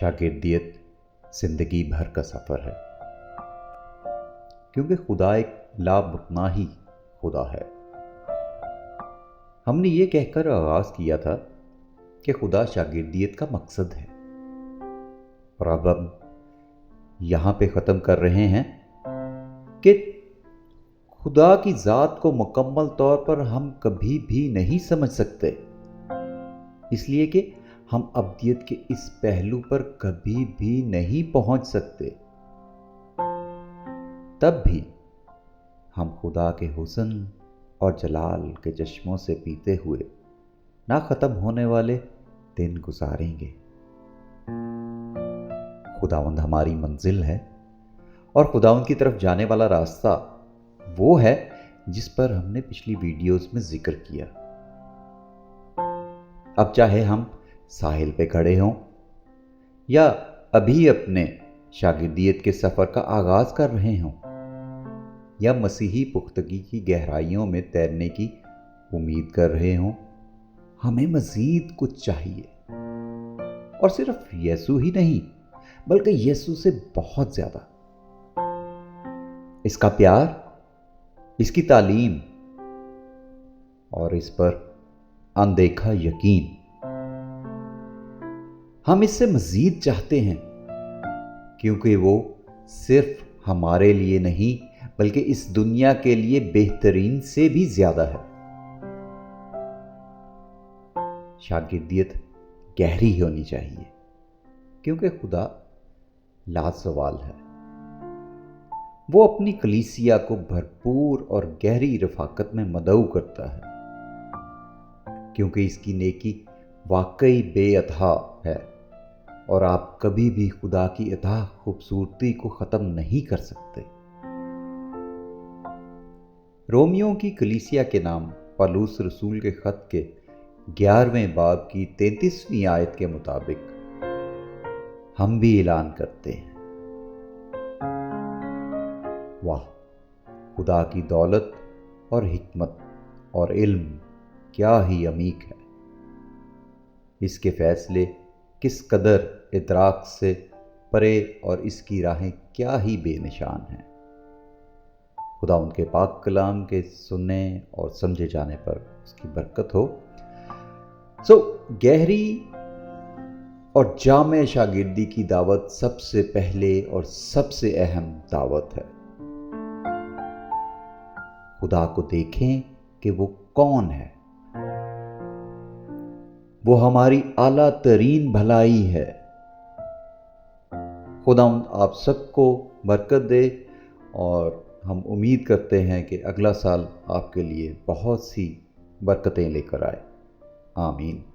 शागिर्दियत ज़िंदगी भर का सफ़र है। क्योंकि खुदा एक लाबना ही खुदा है। हमने ये कहकर आगाज़ किया था कि खुदा शागिर्दियत का मकसद है। और अब हम यहाँ पे ख़त्म कर रहे हैं कि खुदा की ज़ात को मुकम्मल तौर पर हम कभी भी नहीं समझ सकते। इसलिए कि हम अब्दियत के इस पहलू पर कभी भी नहीं पहुँच सकते। तब भी हम खुदा के हुसन और जलाल के चश्मों से पीते हुए ना ख़त्म होने वाले दिन गुजारेंगे। खुदावंद हमारी मंजिल है और खुदावंद की तरफ़ जाने वाला रास्ता वो है जिस पर हमने पिछली वीडियोस में ज़िक्र किया। अब चाहे हम साहिल पे खड़े हों, या अभी अपने शागिर्दियत के सफ़र का आगाज़ कर रहे हों, या मसीही पुख्तगी की गहराइयों में तैरने की उम्मीद कर रहे हों, हमें मज़ीद कुछ चाहिए। और सिर्फ़ यसु ही नहीं, बल्कि यसु से बहुत ज़्यादा। इसका प्यार, इसकी तालीम, और इस पर अनदेखा यकीन। हम इससे मजीद चाहते हैं, क्योंकि वो सिर्फ़ हमारे लिए नहीं, बल्कि इस दुनिया के लिए बेहतरीन से भी ज़्यादा है। शागिर्दियत गहरी होनी चाहिए, क्योंकि खुदा लाजवाल है। वो अपनी कलीसिया को भरपूर और गहरी रफाकत में मदऊ करता है, क्योंकि इसकी नेकी वाकई बेअथा है। और आप कभी भी खुदा की अथा खूबसूरती को ख़त्म नहीं कर सकते। रोमियो की कलीसिया के नाम पलूस रसूल के ख़त के ग्यारहवें बाब की तैतीसवीं आयत के मुताबिक हम भी ऐलान करते हैं। वाह, खुदा की दौलत और हिकमत और इल्म क्या ही अमीक है। इसके फैसले किस कदर इतराक से परे और इसकी राहें क्या ही बेनिशान हैं? खुदा उनके पाक कलाम के सुनने और समझे जाने पर उसकी बरकत हो। सो so, गहरी और जाम शागिर्दी की दावत सबसे पहले और सबसे अहम दावत है। खुदा को देखें कि वो कौन है। वो हमारी आला तरीन भलाई है। खुदा आप सबको बरकत दे और हम उम्मीद करते हैं कि अगला साल आपके लिए बहुत सी बरकतें लेकर आए। आमीन।